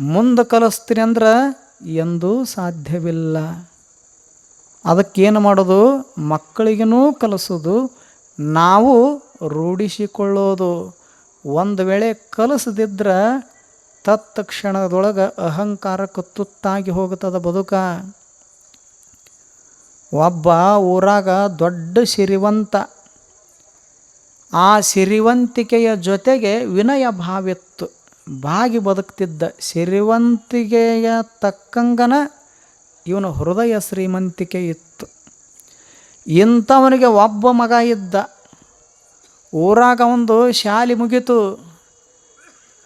ಮುಂದೆ ಕಲಿಸ್ತೀನಿ ಅಂದ್ರೆ ಎಂದೂ ಸಾಧ್ಯವಿಲ್ಲ. ಅದಕ್ಕೇನು ಮಾಡೋದು? ಮಕ್ಕಳಿಗೂ ಕಲಿಸೋದು. ನಾವು ರೂಢಿಸಿಕೊಳ್ಳೋದು. ಒಂದು ವೇಳೆ ಕಲಿಸದಿದ್ರೆ ತತ್ಕ್ಷಣದೊಳಗೆ ಅಹಂಕಾರಕ್ಕೆ ತುತ್ತಾಗಿ ಹೋಗುತ್ತದೆ ಬದುಕ. ಒಬ್ಬ ಊರಾಗ ದೊಡ್ಡ ಸಿರಿವಂತ. ಆ ಸಿರಿವಂತಿಕೆಯ ಜೊತೆಗೆ ವಿನಯ ಭಾವಿತ್ತು ಬಾಗಿ ಬದುಕ್ತಿದ್ದ ಸಿರಿವಂತಿಕೆಯ ತಕ್ಕಂಗನ ಇವನ ಹೃದಯ ಶ್ರೀಮಂತಿಕೆ ಇತ್ತು. ಇಂಥವನಿಗೆ ಒಬ್ಬ ಮಗ ಇದ್ದ. ಊರಾಗ ಒಂದು ಶಾಲೆ ಮುಗೀತು.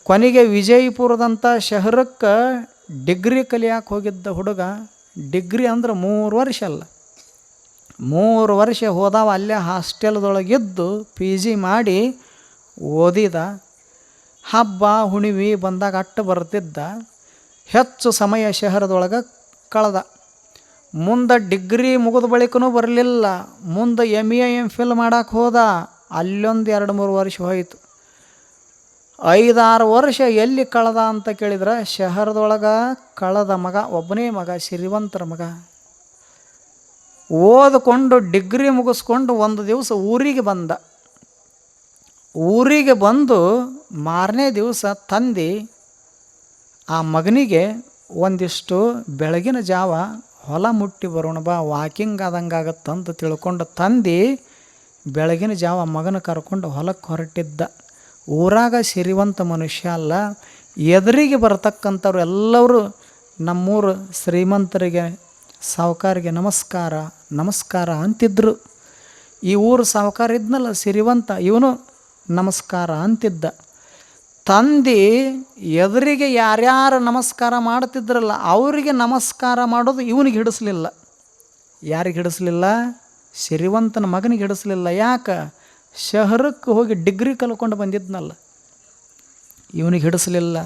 ಕೊನೆಗೆ ವಿಜಯಪುರದಂಥ ಶಹರಕ್ಕೆ ಡಿಗ್ರಿ ಕಲಿಯಾಕೆ ಹೋಗಿದ್ದ ಹುಡುಗ. ಡಿಗ್ರಿ ಅಂದ್ರೆ ಮೂರು ವರ್ಷ ಅಲ್ಲ. ಮೂರು ವರ್ಷ ಹೋದಾವ ಅಲ್ಲೇ ಹಾಸ್ಟೆಲ್ದೊಳಗಿದ್ದು ಪಿ ಜಿ ಮಾಡಿ ಓದಿದ. ಹಬ್ಬ ಹುಣಿವಿ ಬಂದಾಗ ಅಟ್ಟು ಬರ್ತಿದ್ದ ಹೆಚ್ಚು ಸಮಯ ಶಹರದೊಳಗೆ ಕಳೆದ. ಮುಂದೆ ಡಿಗ್ರಿ ಮುಗಿದ ಬಳಿಕನೂ ಬರಲಿಲ್ಲ. ಮುಂದೆ ಎಂ ಎ ಎಂ ಫಿಲ್ ಮಾಡೋಕ್ಕೆ ಹೋದ. ಅಲ್ಲೊಂದು ಎರಡು ಮೂರು ವರ್ಷ ಹೋಯಿತು. ಐದಾರು ವರ್ಷ ಎಲ್ಲಿ ಕಳೆದ ಅಂತ ಕೇಳಿದ್ರೆ ಶಹರದೊಳಗೆ ಕಳೆದ ಮಗ, ಒಬ್ಬನೇ ಮಗ ಶ್ರೀವಂತರ ಮಗ. ಓದಿಕೊಂಡು ಡಿಗ್ರಿ ಮುಗಿಸ್ಕೊಂಡು ಒಂದು ದಿವಸ ಊರಿಗೆ ಬಂದ. ಊರಿಗೆ ಬಂದು ಮಾರನೇ ದಿವಸ ತಂದು ಆ ಮಗನಿಗೆ ಒಂದಿಷ್ಟು ಬೆಳಗಿನ ಜಾವ ಹೊಲ ಮುಟ್ಟಿ ಬರೋಣ ಬಾ ವಾಕಿಂಗ್ ಆದಂಗೆ ಅಂತ ತಿಳ್ಕೊಂಡು ತಂದು ಬೆಳಗಿನ ಜಾವ ಮಗನ ಕರ್ಕೊಂಡು ಹೊಲಕ್ಕೆ ಹೊರಟಿದ್ದ. ಊರಾಗ ಸಿರಿವಂತ ಮನುಷ್ಯ ಅಲ್ಲ. ಎದುರಿಗೆ ಬರತಕ್ಕಂಥವ್ರು ಎಲ್ಲರೂ ನಮ್ಮೂರು ಶ್ರೀಮಂತರಿಗೆ ಸಾವುಕಾರಿಗೆ ನಮಸ್ಕಾರ ನಮಸ್ಕಾರ ಅಂತಿದ್ರು. ಈ ಊರು ಸಾವುಕಾರ ಇದ್ನಲ್ಲ, ಸಿರಿವಂತ. ಇವನು ನಮಸ್ಕಾರ ಅಂತಿದ್ದ. ತಂದೆ ಎದುರಿಗೆ ಯಾರ್ಯಾರು ನಮಸ್ಕಾರ ಮಾಡ್ತಿದ್ರಲ್ಲ ಅವರಿಗೆ ನಮಸ್ಕಾರ ಮಾಡೋದು ಇವನಿಗೆ ಹಿಡಿಸ್ಲಿಲ್ಲ. ಯಾರಿಗೆ ಹಿಡಿಸ್ಲಿಲ್ಲ? ಸಿರಿವಂತನ ಮಗನಿಗೆ ಹಿಡಿಸ್ಲಿಲ್ಲ. ಯಾಕೆ? ಶಹರಕ್ಕೆ ಹೋಗಿ ಡಿಗ್ರಿ ಕಲ್ಕೊಂಡು ಬಂದಿದ್ನಲ್ಲ. ಇವನಿಗೆ ಹಿಡಿಸ್ಲಿಲ್ಲ.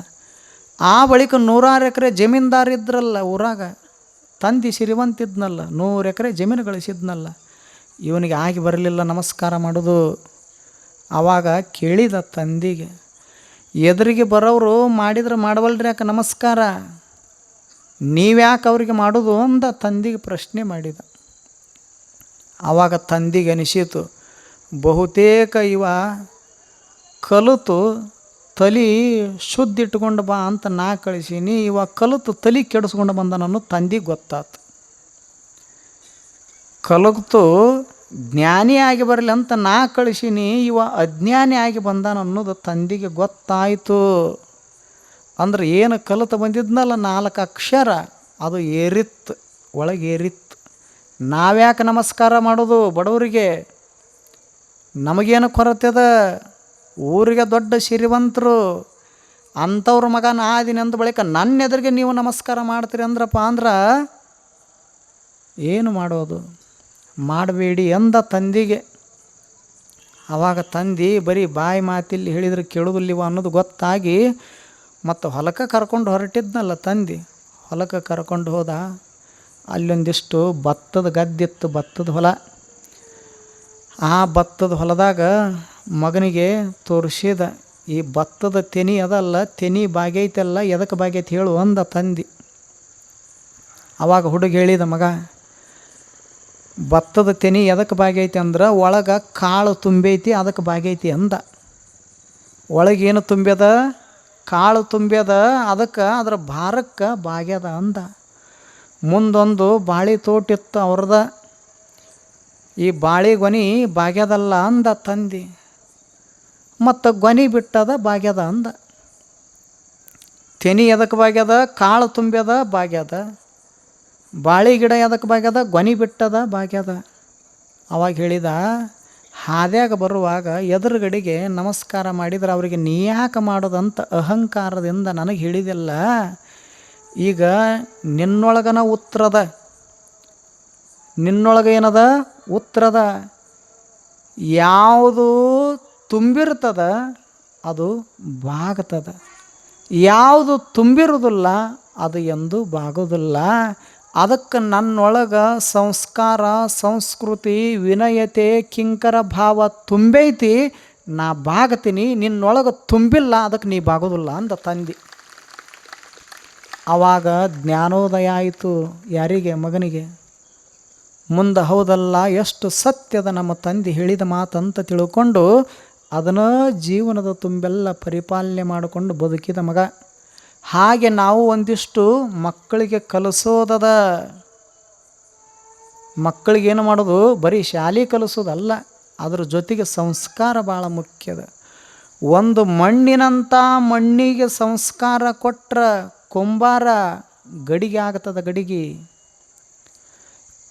ಆ ಬಳಿಕ ನೂರಾರು ಎಕರೆ ಜಮೀನ್ದಾರಿದ್ರಲ್ಲ ಊರಾಗ. ತಂದೆ ಸಿರಿವಂತಿದ್ನಲ್ಲ ನೂರು ಎಕರೆ ಜಮೀನು ಗಳಿಸಿದ್ನಲ್ಲ ಇವನಿಗೆ ಆಗಿ ಬರಲಿಲ್ಲ ನಮಸ್ಕಾರ ಮಾಡೋದು. ಆವಾಗ ಕೇಳಿದ ತಂದೆಗೆ, ಎದುರಿಗೆ ಬರೋರು ಮಾಡಿದ್ರೆ ಮಾಡವಲ್ರಿ ಯಾಕೆ ನಮಸ್ಕಾರ. ನೀವ್ಯಾಕೆ ಅವ್ರಿಗೆ ಮಾಡೋದು? ಅಂದ ತಂದಿಗೆ ಪ್ರಶ್ನೆ ಮಾಡಿದ. ಆವಾಗ ತಂದಿಗೆ ಅನಿಸಿತು, ಬಹುತೇಕ ಇವ ಕಲಿತು ತಲೆ ಶುದ್ಧ ಇಟ್ಕೊಂಡು ಬಾ ಅಂತ ನಾ ಕಳಿಸೀನಿ, ಇವ ಕಲಿತು ತಲೆ ಕೆಡಿಸ್ಕೊಂಡು ಬಂದ ತಂದಿಗೆ ಗೊತ್ತಾತು. ಕಲಿತು ಜ್ಞಾನಿ ಆಗಿ ಬರಲಿ ಅಂತ ನಾ ಕಳಿಸೀನಿ, ಇವ ಅಜ್ಞಾನಿ ಆಗಿ ಬಂದಾನ ಅನ್ನೋದು ತಂದೆಗೆ ಗೊತ್ತಾಯಿತು. ಅಂದ್ರೆ ಏನು ಕಲಿತು ಬಂದಿದ್ನಲ್ಲ ನಾಲ್ಕು ಅಕ್ಷರ, ಅದು ಏರಿತ್ತು ಒಳಗೆ ಏರಿತ್ತು ನಾವ್ಯಾಕೆ ನಮಸ್ಕಾರ ಮಾಡೋದು ಬಡವರಿಗೆ? ನಮಗೇನು ಕೊರತೆದ ಊರಿಗೆ ದೊಡ್ಡ ಸಿರಿವಂತರು, ಅಂಥವ್ರ ಮಗ ನಾ ಅಂದ ಬಳಿಕ ನನ್ನ ಎದುರಿಗೆ ನೀವು ನಮಸ್ಕಾರ ಮಾಡ್ತೀರಿ ಅಂದ್ರಪ್ಪ ಅಂದ್ರೆ, ಏನು ಮಾಡೋದು? ಮಾಡಬೇಡಿ ಎಂದ ತಂದಿಗೆ. ಆವಾಗ ತಂದಿ ಬರೀ ಬಾಯಿ ಮಾತಿಲ್ಲಿ ಹೇಳಿದ್ರೆ ಕೇಳೋದಿಲ್ಲಿವ ಅನ್ನೋದು ಗೊತ್ತಾಗಿ ಮತ್ತು ಹೊಲಕ್ಕೆ ಕರ್ಕೊಂಡು ಹೊರಟಿದ್ನಲ್ಲ ತಂದಿ. ಹೊಲಕ್ಕೆ ಕರ್ಕೊಂಡು ಹೋದ. ಅಲ್ಲೊಂದಿಷ್ಟು ಭತ್ತದ ಗದ್ದಿತ್ತು, ಭತ್ತದ ಹೊಲ. ಆ ಭತ್ತದ ಹೊಲದಾಗ ಮಗನಿಗೆ ತೋರಿಸಿದ, ಈ ಭತ್ತದ ತೆನಿ ಅದಲ್ಲ, ತೆನಿ ಬಾಗೈತಲ್ಲ ಎದಕ್ಕೆ ಬಾಗೈತಿ ಹೇಳು ಅಂದ ತಂದಿ. ಅವಾಗ ಹುಡುಗ ಹೇಳಿದ ಮಗ ಭತ್ತದ ತೆನಿ ಎದಕ್ಕೆ ಬಾಗೈತಿ ಅಂದ್ರೆ ಒಳಗೆ ಕಾಳು ತುಂಬೈತಿ ಅದಕ್ಕೆ ಬಾಗೈತಿ ಅಂದ. ಒಳಗೇನು ತುಂಬ್ಯದ? ಕಾಳು ತುಂಬ್ಯದ, ಅದಕ್ಕೆ ಅದರ ಭಾರಕ್ಕೆ ಬಾಗ್ಯದ ಅಂದ. ಮುಂದೊಂದು ಬಾಳೆ ತೋಟಿತ್ತು ಅವ್ರದ. ಈ ಬಾಳೆ ಗೊನಿ ಬಾಗ್ಯದಲ್ಲ ಅಂದ ತಂದಿ. ಮತ್ತು ಗೊನಿ ಬಿಟ್ಟದ ಬಾಗ್ಯದ ಅಂದ. ತೆನಿ ಎದಕ್ಕೆ ಬಾಗ್ಯದ? ಕಾಳು ತುಂಬ್ಯದ, ಬಾಗ್ಯದ. ಬಾಳೆ ಗಿಡ ಯಾವುದಕ್ಕೆ ಬಾಗ್ಯದ ಗೊನಿ ಬಿಟ್ಟದ ಬಾಗ್ಯದ ಅವಾಗ ಹೇಳಿದ, ಹಾದ್ಯಾಗ ಬರುವಾಗ ಎದುರುಗಡೆಗೆ ನಮಸ್ಕಾರ ಮಾಡಿದ್ರೆ ಅವರಿಗೆ ನೀ ಯಾಕೆ ಮಾಡೋದಂತ ಅಹಂಕಾರದಿಂದ ನನಗೆ ಹೇಳಿದಿಲ್ಲ. ಈಗ ನಿನ್ನೊಳಗನ ಉತ್ತರದ, ನಿನ್ನೊಳಗ ಏನದ? ಉತ್ತರದ. ಯಾವುದು ತುಂಬಿರ್ತದ ಅದು ಬಾಗ್ತದ. ಯಾವುದು ತುಂಬಿರುವುದಿಲ್ಲ ಅದು ಎಂದು ಬಾಗೋದಿಲ್ಲ. ಅದಕ್ಕೆ ನನ್ನೊಳಗೆ ಸಂಸ್ಕಾರ, ಸಂಸ್ಕೃತಿ, ವಿನಯತೆ, ಕಿಂಕರ ಭಾವ ತುಂಬೈತಿ. ನಾ ಬಾಗ್ತೀನಿ, ನಿನ್ನೊಳಗೆ ತುಂಬಿಲ್ಲ, ಅದಕ್ಕೆ ನೀ ಬಾಗೋದಿಲ್ಲ ಅಂದ ತಂದೆ. ಆವಾಗ ಜ್ಞಾನೋದಯ ಆಯಿತು ಯಾರಿಗೆ? ಮಗನಿಗೆ. ಮುಂದೆ ಹೌದಲ್ಲ, ಎಷ್ಟು ಸತ್ಯದ ನಮ್ಮ ತಂದೆ ಹೇಳಿದ ಮಾತಂತ ತಿಳ್ಕೊಂಡು ಅದನ್ನು ಜೀವನದ ತುಂಬೆಲ್ಲ ಪರಿಪಾಲನೆ ಮಾಡಿಕೊಂಡು ಬದುಕಿದ ಮಗ. ಹಾಗೆ ನಾವು ಒಂದಿಷ್ಟು ಮಕ್ಕಳಿಗೆ ಕಲಿಸೋದದ ಮಕ್ಕಳಿಗೇನು ಮಾಡೋದು? ಬರೀ ಶಾಲೆ ಕಲಿಸೋದಲ್ಲ, ಅದರ ಜೊತೆಗೆ ಸಂಸ್ಕಾರ ಭಾಳ ಮುಖ್ಯದ. ಒಂದು ಮಣ್ಣಿನಂಥ ಮಣ್ಣಿಗೆ ಸಂಸ್ಕಾರ ಕೊಟ್ರೆ ಕುಂಬಾರ ಗಡಿಗೆ ಆಗ್ತದ ಗಡಿಗೆ.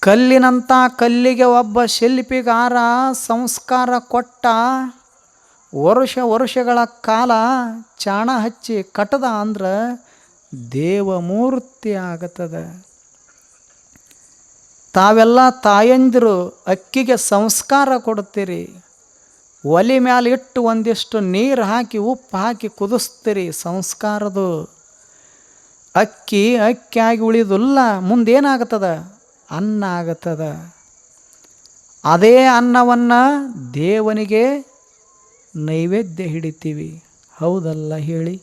ಕಲ್ಲಿನಂಥ ಕಲ್ಲಿಗೆ ಒಬ್ಬ ಶಿಲ್ಪಿಗಾರ ಸಂಸ್ಕಾರ ಕೊಟ್ಟ ವರ್ಷ ವರ್ಷಗಳ ಕಾಲ ಚಾಣ ಹಚ್ಚಿ ಕಟ್ಟದ ಅಂದ್ರೆ ದೇವಮೂರ್ತಿ ಆಗತ್ತದ ತಾವೆಲ್ಲ ತಾಯಂದಿರು ಅಕ್ಕಿಗೆ ಸಂಸ್ಕಾರ ಕೊಡ್ತೀರಿ ಒಲಿ ಮ್ಯಾಲೆ ಇಟ್ಟು ಒಂದಿಷ್ಟು ನೀರು ಹಾಕಿ ಉಪ್ಪು ಹಾಕಿ ಕುದಿಸ್ತೀರಿ ಸಂಸ್ಕಾರದು. ಅಕ್ಕಿ ಅಕ್ಕಿಯಾಗಿ ಉಳಿದಿಲ್ಲ, ಮುಂದೇನಾಗ್ತದ? ಅನ್ನ ಆಗತ್ತದ ಅದೇ ಅನ್ನವನ್ನು ದೇವನಿಗೆ ನೈವೇದ್ಯ ಹಿಡಿತೀವಿ. ಹೌದಲ್ಲ ಹೇಳಿ?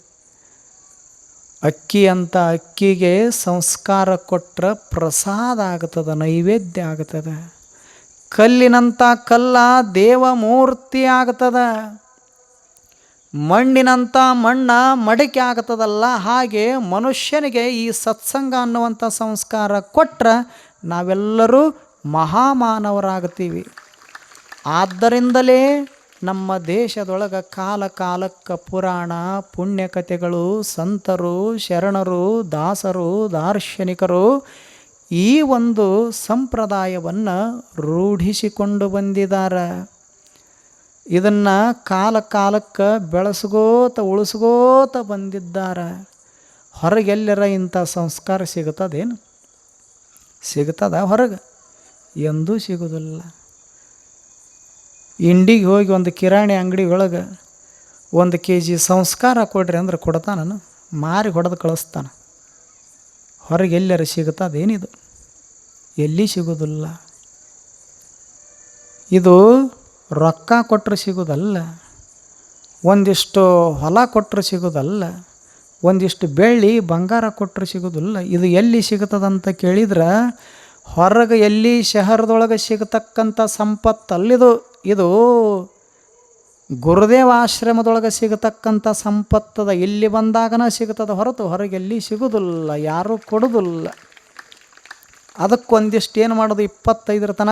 ಅಕ್ಕಿ ಅಂತ ಅಕ್ಕಿಗೆ ಸಂಸ್ಕಾರ ಕೊಟ್ಟರೆ ಪ್ರಸಾದ ಆಗ್ತದೆ, ನೈವೇದ್ಯ ಆಗ್ತದ. ಕಲ್ಲಿನಂಥ ಕಲ್ಲ ದೇವಮೂರ್ತಿ ಆಗ್ತದ. ಮಣ್ಣಿನಂಥ ಮಣ್ಣ ಮಡಿಕೆ ಆಗ್ತದಲ್ಲ, ಹಾಗೆ ಮನುಷ್ಯನಿಗೆ ಈ ಸತ್ಸಂಗ ಅನ್ನುವಂಥ ಸಂಸ್ಕಾರ ಕೊಟ್ಟರೆ ನಾವೆಲ್ಲರೂ ಮಹಾಮಾನವರಾಗ್ತೀವಿ. ಆದ್ದರಿಂದಲೇ ನಮ್ಮ ದೇಶದೊಳಗೆ ಕಾಲ ಕಾಲಕ್ಕೆ ಪುರಾಣ ಪುಣ್ಯಕಥೆಗಳು ಸಂತರು, ಶರಣರು, ದಾಸರು, ದಾರ್ಶನಿಕರು ಈ ಒಂದು ಸಂಪ್ರದಾಯವನ್ನು ರೂಢಿಸಿಕೊಂಡು ಬಂದಿದ್ದಾರೆ ಇದನ್ನು ಕಾಲ ಕಾಲಕ್ಕೆ ಬೆಳೆಸ್ಕೋತ ಉಳಿಸ್ಕೋತ ಬಂದಿದ್ದಾರೆ. ಹೊರಗೆಲ್ಲರ ಇಂಥ ಸಂಸ್ಕಾರ ಸಿಗುತ್ತದೇನು? ಸಿಗ್ತದ ಹೊರಗೆ? ಎಂದೂ ಸಿಗೋದಿಲ್ಲ. ಇಂಡಿಗೆ ಹೋಗಿ ಒಂದು ಕಿರಾಣಿ ಅಂಗಡಿ ಒಳಗೆ ಒಂದು ಕೆ ಜಿ ಸಂಸ್ಕಾರ ಕೊಡ್ರಿ ಅಂದ್ರೆ ಕೊಡ್ತಾನನು ಮಾರಿ ಹೊಡೆದು ಕಳಿಸ್ತಾನೆ. ಹೊರಗೆ ಎಲ್ಲರ ಸಿಗುತ್ತದೇನಿದು ಎಲ್ಲಿ ಸಿಗೋದಿಲ್ಲ. ಇದು ರೊಕ್ಕ ಕೊಟ್ಟರೆ ಸಿಗೋದಲ್ಲ. ಒಂದಿಷ್ಟು ಹೊಲ ಕೊಟ್ಟರೆ ಸಿಗೋದಲ್ಲ. ಒಂದಿಷ್ಟು ಬೆಳ್ಳಿ ಬಂಗಾರ ಕೊಟ್ಟರೆ ಸಿಗೋದಿಲ್ಲ. ಇದು ಎಲ್ಲಿ ಸಿಗುತ್ತದಂತ ಕೇಳಿದ್ರೆ ಹೊರಗೆ ಎಲ್ಲಿ ಶಹರದೊಳಗೆ ಸಿಗತಕ್ಕಂಥ ಸಂಪತ್ತಲ್ಲಿದು. ಇದು ಗುರುದೇವ ಆಶ್ರಮದೊಳಗೆ ಸಿಗತಕ್ಕಂಥ ಸಂಪತ್ತದ ಇಲ್ಲಿ ಬಂದಾಗನ ಸಿಗುತ್ತದೆ ಹೊರತು ಹೊರಗೆ ಎಲ್ಲಿ ಸಿಗುವುದಿಲ್ಲ ಯಾರೂ ಕೊಡೋದಿಲ್ಲ. ಅದಕ್ಕೊಂದಿಷ್ಟು ಏನು ಮಾಡೋದು, ಇಪ್ಪತ್ತೈದರ ತನ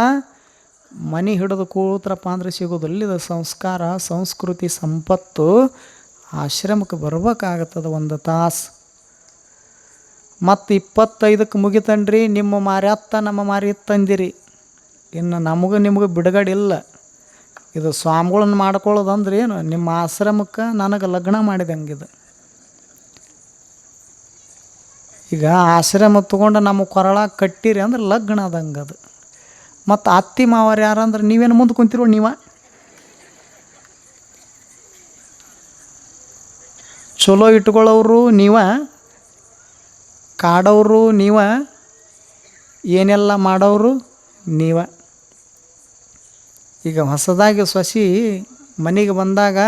ಮನೆ ಹಿಡಿದು ಕೂತ್ರಪ್ಪ ಅಂದರೆ ಸಿಗೋದಿಲ್ಲ. ಇದು ಸಂಸ್ಕಾರ, ಸಂಸ್ಕೃತಿ, ಸಂಪತ್ತು ಆಶ್ರಮಕ್ಕೆ ಬರ್ಬೇಕಾಗತ್ತದ ಒಂದು ತಾಸು. ಮತ್ತು ಇಪ್ಪತ್ತೈದಕ್ಕೆ ಮುಗಿತನ್ರಿ, ನಿಮ್ಮ ಮಾರ್ಯಾತ್ತ ನಮ್ಮ ಮಾರಿ ತಂದಿರಿ. ಇನ್ನು ನಮಗೂ ನಿಮಗೂ ಬಿಡುಗಡೆ ಇಲ್ಲ. ಇದು ಸ್ವಾಮಿಗಳನ್ನ ಮಾಡ್ಕೊಳ್ಳೋದಂದ್ರೆ ಏನು? ನಿಮ್ಮ ಆಶ್ರಮಕ್ಕೆ ನನಗೆ ಲಗ್ನ ಮಾಡಿದಂಗಿದೆ ಈಗ ಆಶ್ರಮ ತೊಗೊಂಡು ನಮ್ಮ ಕೊರಳ ಕಟ್ಟಿರಿ ಅಂದ್ರೆ ಲಗ್ನ ಅದಂಗೆ ಅದು. ಮತ್ತು ಅತ್ತಿ ಮಾವರು ಯಾರಂದ್ರೆ ನೀವೇನು ಮುಂದೆ ಕುಂತಿರೋ ನೀವ? ಚಲೋ ಇಟ್ಕೊಳ್ಳೋರು ನೀವ, ಕಾಡೋರು ನೀವ, ಏನೆಲ್ಲ ಮಾಡೋರು ನೀವ. ಈಗ ಹೊಸದಾಗಿ ಸೊಸಿ ಮನೆಗೆ ಬಂದಾಗ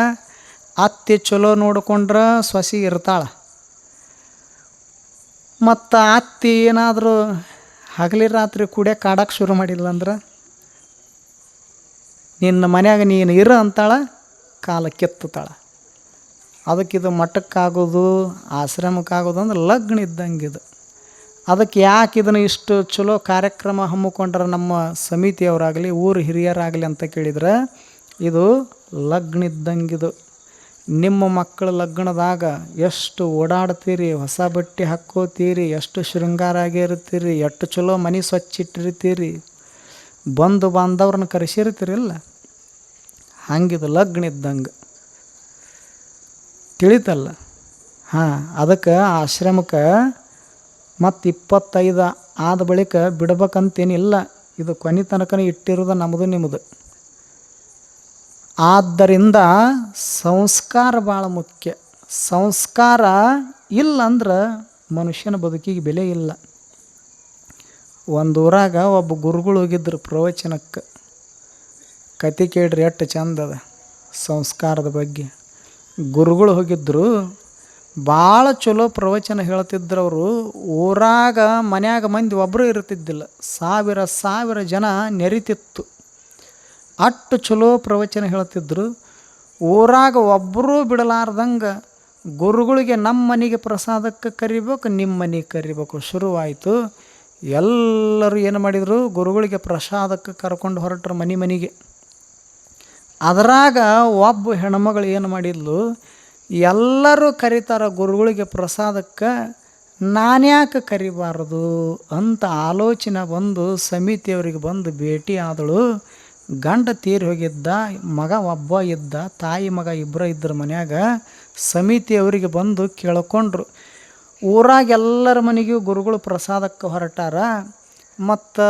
ಅತ್ತಿ ಚಲೋ ನೋಡ್ಕೊಂಡ್ರೆ ಸೊಸಿ ಇರ್ತಾಳೆ. ಮತ್ತು ಅತ್ತಿ ಏನಾದರೂ ಹಗಲಿ ರಾತ್ರಿ ಕುಡಿಯೋಕೆ ಕಾಡಕ್ಕೆ ಶುರು ಮಾಡಿಲ್ಲ ಅಂದ್ರೆ ನಿನ್ನ ಮನ್ಯಾಗ ನೀನು ಇರ ಅಂತಾಳ, ಕಾಲ ಕೆತ್ತುತ್ತಾಳ. ಅದಕ್ಕಿದು ಮಠಕ್ಕಾಗೋದು, ಆಶ್ರಮಕ್ಕಾಗೋದು ಅಂದ್ರೆ ಲಗ್ನ ಇದ್ದಂಗೆ ಇದು. ಅದಕ್ಕೆ ಯಾಕೆ ಇದನ್ನು ಇಷ್ಟು ಚಲೋ ಕಾರ್ಯಕ್ರಮ ಹಮ್ಮಿಕೊಂಡ್ರೆ ನಮ್ಮ ಸಮಿತಿಯವರಾಗಲಿ, ಊರು ಹಿರಿಯರಾಗಲಿ ಅಂತ ಕೇಳಿದ್ರೆ, ಇದು ಲಗ್ನ ಇದ್ದಂಗಿದು ನಿಮ್ಮ ಮಕ್ಕಳ ಲಗ್ನದಾಗ ಎಷ್ಟು ಓಡಾಡ್ತೀರಿ, ಹೊಸ ಬಟ್ಟೆ ಹಾಕ್ಕೋತೀರಿ, ಎಷ್ಟು ಶೃಂಗಾರ ಆಗಿರ್ತೀರಿ ಎಷ್ಟು ಚಲೋ ಮನೆ ಸ್ವಚ್ಛ ಇಟ್ಟಿರ್ತೀರಿ, ಬಂಧು ಬಾಂಧವ್ರನ್ನ ಕರೆಸಿರ್ತೀರಿಲ್ಲ ಹಂಗಿದು ಲಗ್ನ ಇದ್ದಂಗೆ ತಿಳಿತಲ್ಲ? ಹಾಂ, ಅದಕ್ಕೆ ಆಶ್ರಮಕ್ಕೆ ಮತ್ತು ಇಪ್ಪತ್ತೈದು ಆದ ಬಳಿಕ ಬಿಡ್ಬೇಕಂತೇನಿಲ್ಲ, ಇದು ಕೊನೆ ತನಕನೇ ಇಟ್ಟಿರೋದು ನಮ್ಮದು ನಿಮ್ಮದು ಆದ್ದರಿಂದ ಸಂಸ್ಕಾರ ಭಾಳ ಮುಖ್ಯ. ಸಂಸ್ಕಾರ ಇಲ್ಲಂದ್ರೆ ಮನುಷ್ಯನ ಬದುಕಿಗೆ ಬೆಲೆ ಇಲ್ಲ. ಒಂದು ಊರಾಗ ಒಬ್ಬ ಗುರುಗಳು ಹೋಗಿದ್ರು ಪ್ರವಚನಕ್ಕೆ. ಕತೆ ಕೇಳ್ರಿ ಎಷ್ಟು ಚಂದದ ಸಂಸ್ಕಾರದ ಬಗ್ಗೆ. ಗುರುಗಳು ಹೋಗಿದ್ದರು ಭಾಳ ಚಲೋ ಪ್ರವಚನ ಹೇಳ್ತಿದ್ರವರು, ಊರಾಗ ಮನ್ಯಾಗ ಮಂದಿ ಒಬ್ಬರು ಇರ್ತಿದ್ದಿಲ್ಲ. ಸಾವಿರ ಸಾವಿರ ಜನ ನೆರಿತಿತ್ತು. ಅಷ್ಟು ಚಲೋ ಪ್ರವಚನ ಹೇಳ್ತಿದ್ರು. ಊರಾಗ ಒಬ್ಬರೂ ಬಿಡಲಾರ್ದಂಗೆ ಗುರುಗಳಿಗೆ ನಮ್ಮ ಮನೆಗೆ ಪ್ರಸಾದಕ್ಕೆ ಕರಿಬೇಕು, ನಿಮ್ಮ ಮನೆಗೆ ಕರಿಬೇಕು ಶುರುವಾಯಿತು. ಎಲ್ಲರೂ ಏನು ಮಾಡಿದರು? ಗುರುಗಳಿಗೆ ಪ್ರಸಾದಕ್ಕೆ ಕರ್ಕೊಂಡು ಹೊರಟ್ರು ಮನೆ ಮನೆಗೆ. ಅದರಾಗ ಒಬ್ಬ ಹೆಣ್ಮಗಳು ಏನು ಮಾಡಿದ್ಲು? ಎಲ್ಲರೂ ಕರೀತಾರ ಗುರುಗಳಿಗೆ ಪ್ರಸಾದಕ್ಕೆ, ನಾನ್ಯಾಕೆ ಕರಿಬಾರದು ಅಂತ ಆಲೋಚನೆ ಬಂದು ಸಮಿತಿಯವರಿಗೆ ಬಂದು ಭೇಟಿ ಆದಳು. ಗಂಡ ತೀರಿ ಹೋಗಿದ್ದ, ಮಗ ಒಬ್ಬ ಇದ್ದ, ತಾಯಿ ಮಗ ಇಬ್ಬರು ಇದ್ದರು ಮನ್ಯಾಗ ಸಮಿತಿಯವರಿಗೆ ಬಂದು ಕೇಳ್ಕೊಂಡ್ರು. ಊರಾಗೆಲ್ಲರ ಮನೆಗೂ ಗುರುಗಳು ಪ್ರಸಾದಕ್ಕೆ ಹೊರಟಾರ. ಮತ್ತು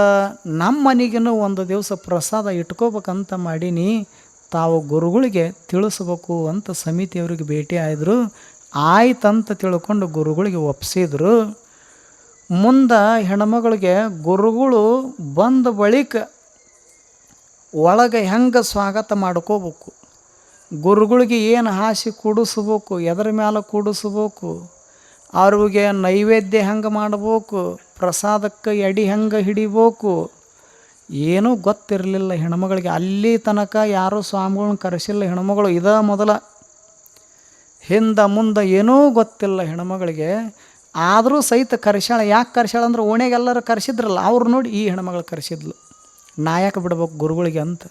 ನಮ್ಮ ಮನೆಗೂ ಒಂದು ದಿವಸ ಪ್ರಸಾದ ಇಟ್ಕೋಬೇಕಂತ ಮಾಡೀನಿ. ತಾವು ಗುರುಗಳಿಗೆ ತಿಳಿಸ್ಬೇಕು ಅಂತ ಸಮಿತಿಯವ್ರಿಗೆ ಭೇಟಿ ಆಯಿದ್ರು. ಆಯ್ತಂತ ತಿಳ್ಕೊಂಡು ಗುರುಗಳಿಗೆ ಒಪ್ಪಿಸಿದ್ರು ಮುಂದೆ ಹೆಣ್ಮಗಳಿಗೆ ಗುರುಗಳು ಬಂದ ಬಳಿಕ ಒಳಗೆ ಹೆಂಗೆ ಸ್ವಾಗತ ಮಾಡ್ಕೋಬೇಕು. ಗುರುಗಳಿಗೆ ಏನು ಹಾಸಿ ಕೂಡಿಸ್ಬೇಕು, ಎದರ ಮೇಲೆ ಕೂಡಿಸ್ಬೇಕು. ಅವ್ರಿಗೆ ನೈವೇದ್ಯ ಹೆಂಗೆ ಮಾಡ್ಬೇಕು, ಪ್ರಸಾದಕ್ಕೆ ಎಡಿ ಹೆಂಗೆ ಹಿಡಿಬೇಕು. ಏನೂ ಗೊತ್ತಿರಲಿಲ್ಲ ಹೆಣ್ಮಗಳಿಗೆ. ಅಲ್ಲಿ ತನಕ ಯಾರೂ ಸ್ವಾಮಿಗಳನ್ನ ಕರೆಸಿಲ್ಲ ಹೆಣ್ಮಗಳು. ಇದ ಮೊದಲ. ಹಿಂದೆ ಮುಂದೆ ಏನೂ ಗೊತ್ತಿಲ್ಲ ಹೆಣ್ಮಗಳಿಗೆ. ಆದರೂ ಸಹಿತ ಕರ್ಸ್ಯಾಳ. ಯಾಕೆ ಕರೆಸಾಳ ಅಂದ್ರೆ ಓಣೆಗೆಲ್ಲರೂ ಕರೆಸಿದ್ರಲ್ಲ, ಅವ್ರು ನೋಡಿ ಈ ಹೆಣ್ಮಗಳು ಕರೆಸಿದ್ಲು. ನಾಯಕ ಬಿಡ್ಬೇಕು ಗುರುಗಳಿಗೆ ಅಂತ.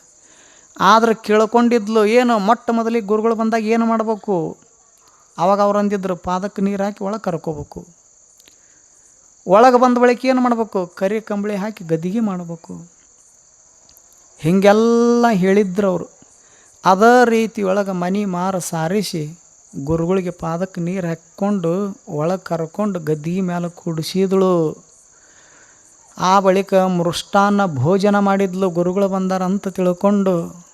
ಆದರೆ ಕೇಳ್ಕೊಂಡಿದ್ಲು, ಏನು ಮೊಟ್ಟ ಮೊದಲಿಗೆ ಗುರುಗಳು ಬಂದಾಗ ಏನು ಮಾಡಬೇಕು? ಅವಾಗ ಅವ್ರು ಅಂದಿದ್ರು, ಪಾದಕ್ಕೆ ನೀರು ಹಾಕಿ ಒಳಗೆ ಕರ್ಕೋಬೇಕು. ಒಳಗೆ ಬಂದ ಬಳಿಕ ಏನು ಮಾಡಬೇಕು? ಕರಿ ಕಂಬಳಿ ಹಾಕಿ ಗದಿಗೆ ಮಾಡಬೇಕು. ಹೀಗೆಲ್ಲ ಹೇಳಿದ್ರು ಅವರು ಅದೇ ರೀತಿಯೊಳಗೆ ಮನೆ ಮಾರ ಸಾರಿಸಿ ಗುರುಗಳಿಗೆ ಪಾದಕ್ಕೆ ನೀರು ಹಾಕ್ಕೊಂಡು ಒಳಗೆ ಕರ್ಕೊಂಡು ಗದ್ದಿಗೆ ಮೇಲೆ ಕುಡಿಸಿದಳು. ಆ ಬಳಿಕ ಮೃಷ್ಟಾನ್ನ ಭೋಜನ ಮಾಡಿದ್ಲು ಗುರುಗಳು ಬಂದಾರಂತ ತಿಳ್ಕೊಂಡು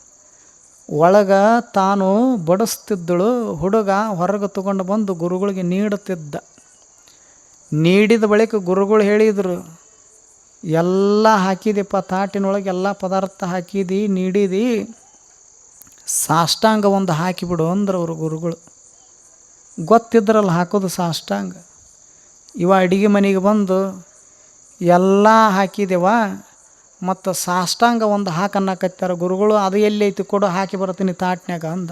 ಒಳಗೆ ತಾನು ಬಡಿಸ್ತಿದ್ದಳು ಹುಡುಗ ಹೊರಗೆ ತಗೊಂಡು ಬಂದು ಗುರುಗಳಿಗೆ ನೀಡುತ್ತಿದ್ದ. ನೀಡಿದ ಬಳಿಕ ಗುರುಗಳು ಹೇಳಿದರು ಎಲ್ಲ ಹಾಕಿದೆಪ್ಪ, ತಾಟಿನೊಳಗೆ ಎಲ್ಲ ಪದಾರ್ಥ ಹಾಕಿದಿ, ನೀಡಿದಿ. ಸಾಷ್ಟಾಂಗ ಒಂದು ಹಾಕಿಬಿಡು ಅಂದ್ರೆ ಅವರು ಗುರುಗಳು. ಗೊತ್ತಿದ್ರಲ್ಲ ಹಾಕೋದು ಸಾಷ್ಟಾಂಗ. ಇವ ಅಡಿಗೆ ಮನೆಗೆ ಬಂದು ಎಲ್ಲ ಹಾಕಿದೆವ, ಮತ್ತು ಸಾಷ್ಟಾಂಗ ಒಂದು ಹಾಕನ್ನಕತ್ತಾರ ಗುರುಗಳು, ಅದು ಎಲ್ಲಿ ಐತಿ ಕೊಡು, ಹಾಕಿ ಬರ್ತೀನಿ ತಾಟ್ನ್ಯಾಗ ಅಂದ.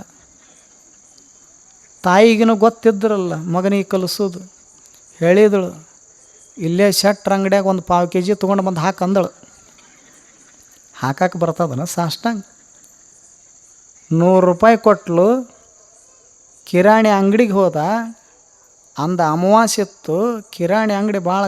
ತಾಯಿಗಿನೂ ಗೊತ್ತಿದ್ರಲ್ಲ, ಮಗನಿಗೆ ಕಲಿಸೋದು. ಹೇಳಿದಳು ಇಲ್ಲೇ ಶೆಟ್ರ ಅಂಗಡಿಯಾಗ ಒಂದು ಪಾವು ಕೆ ಜಿ ತೊಗೊಂಡು ಬಂದು ಹಾಕಂದಳು ಹಾಕಕ್ಕೆ ಬರ್ತದನ ಸಾಷ್ಟಾಂಗ. ನೂರು ರೂಪಾಯಿ ಕೊಟ್ಲು. ಕಿರಾಣಿ ಅಂಗಡಿಗೆ ಹೋದ. ಅಂದ ಅಮಾವಾಸ್ಯೆ ಇತ್ತು ಕಿರಾಣಿ ಅಂಗಡಿ ಭಾಳ